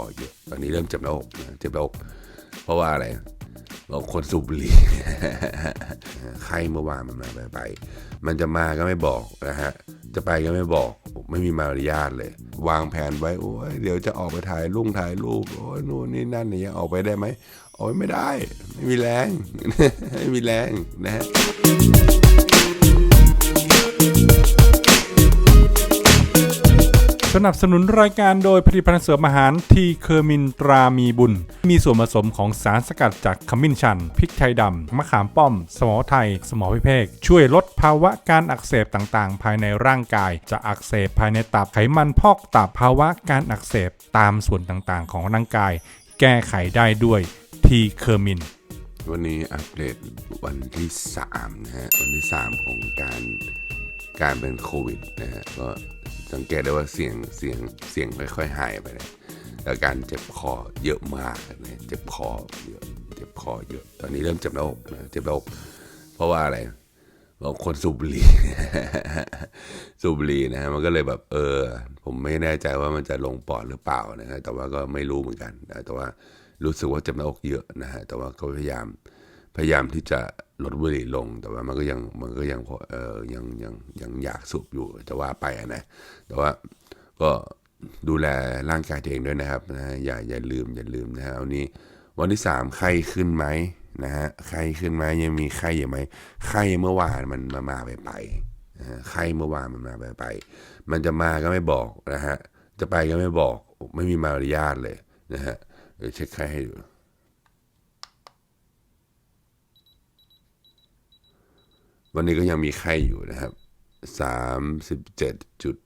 อเยอะตอนนี้เริ่มเจ็บหน้าอกเจ็บหน้าอก เพราะว่าอะไรบอกคนสูบบุหรี่ไข้เมื่อวานมันมาไป มันจะมาก็ไม่บอกนะฮะ จะไปก็ไม่บอก ไม่มีมารยาทเลย วางแผนไว้ โอ้ยเดี๋ยวจะออกไปถ่ายลุงถ่ายรูป โอ้ยนู่นนี่นั่นเนี่ยออกไปได้ไหมโอ้ยไม่ได้ ไม่มีแรง ไม่มีแรงนะฮะ สนับสนุนรายการโดยผลิตภัณฑ์เสริมอาหารทีเคอร์มินตรามีบุญ มีส่วนผสมของสารสกัดจากขมิ้นชัน พริกไทยดำ มะขามป้อม สมอไทย สมอพิเภก ช่วยลดภาวะการอักเสบต่างๆ ภายในร่างกาย จะอักเสบภายในตับไขมันพอกตับภาวะการอักเสบตามส่วนต่างๆ ของร่างกาย แก้ไขได้ด้วยทีเคอร์มินวันนี้อัปเดตวันที่3นะฮะวันที่ 3 ของการการเป็นโควิดนะฮะก็ สังเกตได้ว่าเสียงเสียงเสียงค่อยๆหายไปเลยแล้วการเจ็บคอเยอะมากนะเจ็บคอเยอะเจ็บคอเยอะ ตอนนี้เริ่มเจ็บหน้าอกนะเจ็บหน้าอกเพราะว่าอะไรบอกคนสูบบุหรี่สูบบุหรี่นะฮะมันก็เลยแบบเออ ผมไม่แน่ใจว่ามันจะลงปอดหรือเปล่านะฮะแต่ว่าก็ไม่รู้เหมือนกันนะแต่ว่ารู้สึกว่าเจ็บหน้าอกเยอะนะฮะแต่ว่าก็พยายาม พยายามที่จะลดบุหรี่ลง แต่ว่ามันก็ยังมันก็ยังพอเออยังยังยังอยากสูบอยู่จะว่าไปนะ แต่ว่าก็ดูแลร่างกายตัวเองด้วยนะครับนะอย่าอย่าลืมอย่าลืมนะฮะวันนี้วันที่สามไข้ขึ้นไหมนะฮะไข้ขึ้นไหมยังมีไข้อยู่ไหมไข้เมื่อวานมันมามาไปไปไข้เมื่อวานมันมาไปไป มันจะมาก็ไม่บอกนะฮะจะไปก็ไม่บอกไม่มีมารยาทเลยนะฮะเดี๋ยวเช็คไข้ให้ดู วันนี้ก็ยังมีไข้อยู่นะครับสามสิบเจ็ดจุด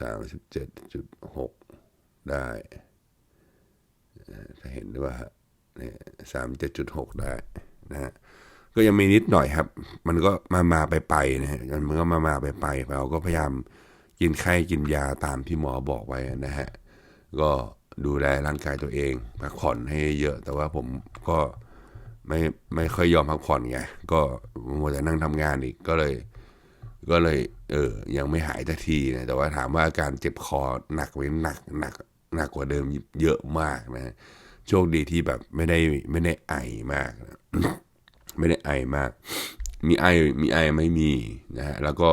สามสิบเจ็ดจุดหกได้ถ้าเห็นด้วยว่าเนี่ยสามเจ็ดจุดหกได้นะฮะก็ยังมีนิดหน่อยครับ มันก็มามาไปไปนะฮะมันก็มามาไปไปเราก็พยายามกินไข้กินยาตามที่หมอบอกไว้นะฮะก็ดูแลร่างกายตัวเองพักผ่อนให้เยอะ แต่ว่าผมก็ ไม่ไม่ค่อยยอมพักผ่อนไงก็มัวแต่นั่งทำงานอีกก็เลย ก็เลย เออ ยังไม่หายสักทีนะแต่ว่าถามว่าอาการเจ็บคอหนักไว้หนักหนักหนักกว่าเดิมเยอะมากนะโชคดีที่แบบไม่ได้ไม่ได้ไอมากนะไม่ได้ไอมาก มีไอมีไอไม่มีนะฮะแล้วก็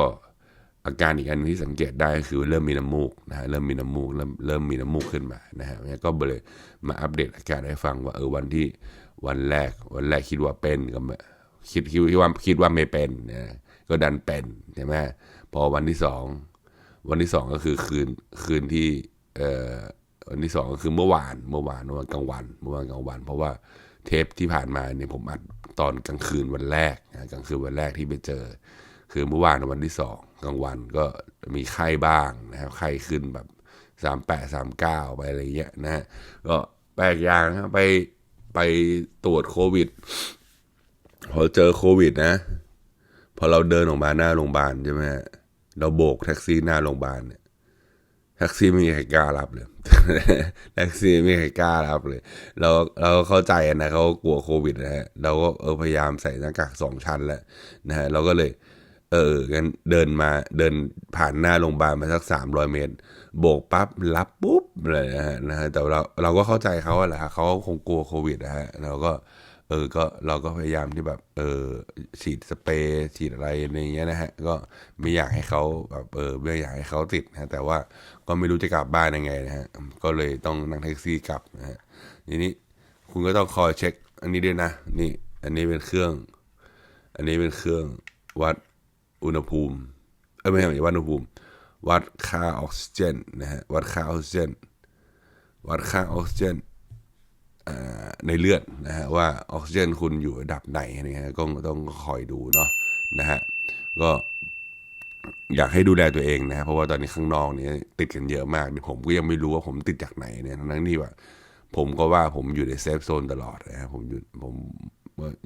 อาการอีกอันที่สังเกตได้ก็คือเริ่มมีน้ำมูกนะฮะเริ่มมีน้ำมูกเริ่มเริ่มมีน้ำมูกขึ้นมานะฮะก็เลยมาอัปเดตอาการให้ฟังว่าเออวันที่ วันแรก วันแรกคิดว่าเป็นก็คิดคิดว่าคิดว่าไม่เป็นนะก็ดันเป็นใช่ไหมพอวันที่สองวันที่สองก็คือคืนคืนที่เอ่อวันที่สองก็คือเมื่อวานเมื่อวานเมื่อวานกลางวันเมื่อวานกลางวัน เพราะว่าเทปที่ผ่านมาเนี่ยผมอัดตอนกลางคืนวันแรกนะกลางคืนวันแรกที่ไปเจอ คือเมื่อวานวันที่สองกลางวันก็มีไข้บ้างนะครับไข้ขึ้นแบบสามแปดสามเก้าไปอะไรเงี้ยนะฮะก็แปลกอย่างนะไป ไปตรวจโควิด พอเจอโควิดนะ พอเราเดินออกมาหน้าโรงพยาบาลใช่ไหมเราโบกแท็กซี่หน้าโรงพยาบาลเนี่ยแท็กซี่ไม่มีใครกล้ารับเลยแท็กซี่ไม่มีใครกล้ารับเลย เราเราเข้าใจนะเขากลัวโควิดนะฮะเราก็เออพยายามใส่หน้ากากสองชั้นแล้วนะฮะเราก็เลย เอองั้นเดินมาเดินผ่านหน้าโรงพยาบาลมาสักสามร้อยเมตร โบกปั๊บรับปุ๊บเลยนะฮะนะฮะแต่เราเราก็เข้าใจเขาแหละฮะเขาคงกลัวโควิดนะฮะเราก็เออก็เราก็พยายามที่แบบเออฉีดสเปรย์ฉีดอะไรในเงี้ยนะฮะก็ไม่อยากให้เขาแบบเออไม่อยากให้เขาติดนะแต่ว่าก็ไม่รู้จะกลับบ้านยังไงนะฮะก็เลยต้องนั่งแท็กซี่กลับนะฮะทีนี้คุณก็ต้องคอยเช็ค อันนี้ด้วยนะ นี่ อันนี้เป็นเครื่อง อันนี้เป็นเครื่องวัดอุณหภูมิเออไม่ใช่ไม่ใช่วัดอุณหภูมิ วัดค่าออกซิเจนนะฮะวัดค่าออกซิเจนวัดค่าออกซิเจนในเลือดนะฮะว่าออกซิเจนคุณอยู่ระดับไหนนะฮะก็ต้องคอยดูเนาะนะฮะก็อยากให้ดูแลตัวเองนะเพราะว่าตอนนี้ข้างนอกเนี่ยติดกันเยอะมากผมก็ยังไม่รู้ว่าผมติดจากไหนเนี่ยทั้งที่ว่า ผมก็ว่าผมอยู่ในเซฟโซนตลอดนะผมอยู่ผม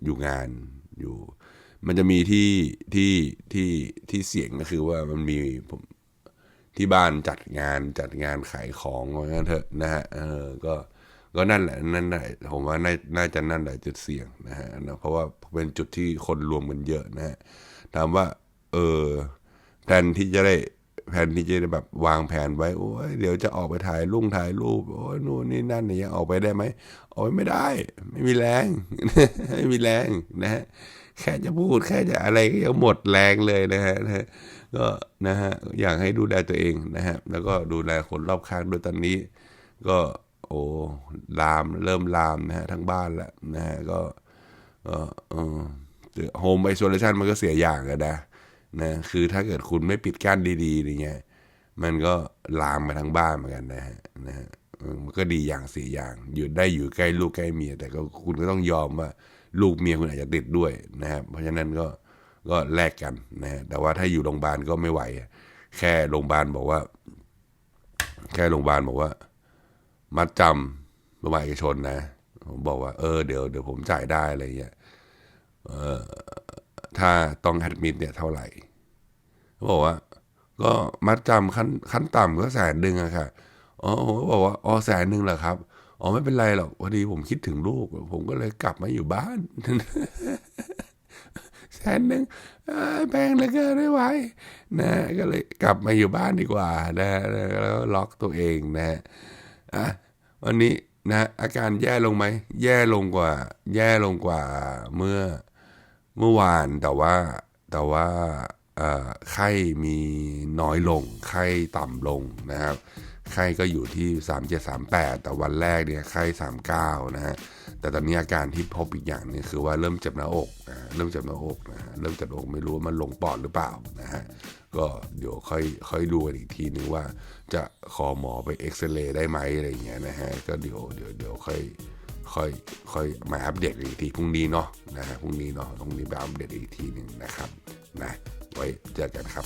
อยู่งานอยู่ มันจะมีที่ที่ที่ที่เสียงก็คือว่ามันมีผม ที่บ้านจัดงานจัดงานขายของว่างั้นเถอะนะฮะเออก็ก็นั่นแหละนั่นแหละผมว่าน่าน่าจะนั่นแหละจุดเสี่ยงนะฮะนะเพราะว่าเป็นจุดที่คนรวมกันเยอะนะฮะถามว่าเออแทนที่จะได้แผนที่จะแบบวางแผนไว้โอ้ยเดี๋ยวจะออกไปถ่ายรุ่งถ่ายรูปโอ้ยนู่นนี่นั่นอย่างเงี้ยออกไปได้ไหมออกไปไม่ได้ ไม่มีแรง ไม่มีแรงนะฮะ แค่จะพูดแค่จะอะไรก็ยังหมดแรงเลยนะฮะก็นะฮะอยากให้ดูแลตัวเองนะฮะแล้วก็ดูแลคนรอบข้างด้วยตอนนี้ ก็โอ้ลามเริ่มลามนะฮะทั้งบ้านแล้วนะฮะก็ก็เออโฮมไอโซเลชันมันก็เสียอย่างอะนนะนะคือถ้าเกิดคุณไม่ปิดกั้นดีๆอย่างเงี้ยมันก็ลามมาทั้งบ้านเหมือนกันนะฮะนะฮะมันก็ดีอย่างเสียอย่าง อยู่ได้อยู่ใกล้ลูกใกล้เมียแต่ก็คุณก็ต้องยอมว่า ลูกเมียคุณอาจจะติดด้วยนะครับ เพราะฉะนั้นก็ก็แลกกันนะฮะแต่ว่าถ้าอยู่โรงพยาบาลก็ไม่ไหว แค่โรงพยาบาลบอกว่า แค่โรงพยาบาลบอกว่า มัดจำโรงพยาบาลเอกชนนะผมบอกว่าเออเดี๋ยวเดี๋ยวผมจ่ายได้อะไรเงี้ยเออถ้าต้องแอดมิดเนี่ยเท่าไหร่เขาบอกว่า ก็มัดจำขั้นขั้นต่ำก็แสนหนึ่งอะค่ะอ๋อผมก็บอกว่าอ๋อแสนหนึ่งเหรอครับ อ๋อไม่เป็นไรหรอกพอดีผมคิดถึงลูก ผมก็เลยกลับมาอยู่บ้านแสนหนึ่งแพงเหลือเกินไม่ไหวนะก็เลยกลับมาอยู่บ้านดีกว่านะแล้วล็อกตัวเองนะอะวันนี้นะอาการแย่ลงไหม แย่ลงกว่า แย่ลงกว่าเมื่อเมื่อวานแต่ว่าแต่ว่าไข้มีน้อยลง ไข้ต่ำลงนะครับ ไข้ก็อยู่ที่ 3738 แต่วันแรกเนี่ยไข้ 39 นะฮะ แต่ตอนนี้อาการที่พบอีกอย่างนึงคือว่าเริ่มเจ็บหน้าอกนะเริ่มเจ็บหน้าอกนะฮะ เริ่มเจ็บหน้าอกไม่รู้ว่ามันลงปอดหรือเปล่านะฮะ ก็เดี๋ยวค่อยค่อยดูกันอีกทีนึงว่าจะขอหมอไปเอ็กซเรย์ได้ไหมอะไรอย่างเงี้ยนะฮะ ก็เดี๋ยวเดี๋ยวเดี๋ยวค่อยค่อยค่อยมาอัปเดตอีกทีพรุ่งนี้เนาะนะฮะพรุ่งนี้เนาะพรุ่งนี้ไปอัปเดตอีกทีหนึ่งนะครับนะ ไว้เจอกันครับ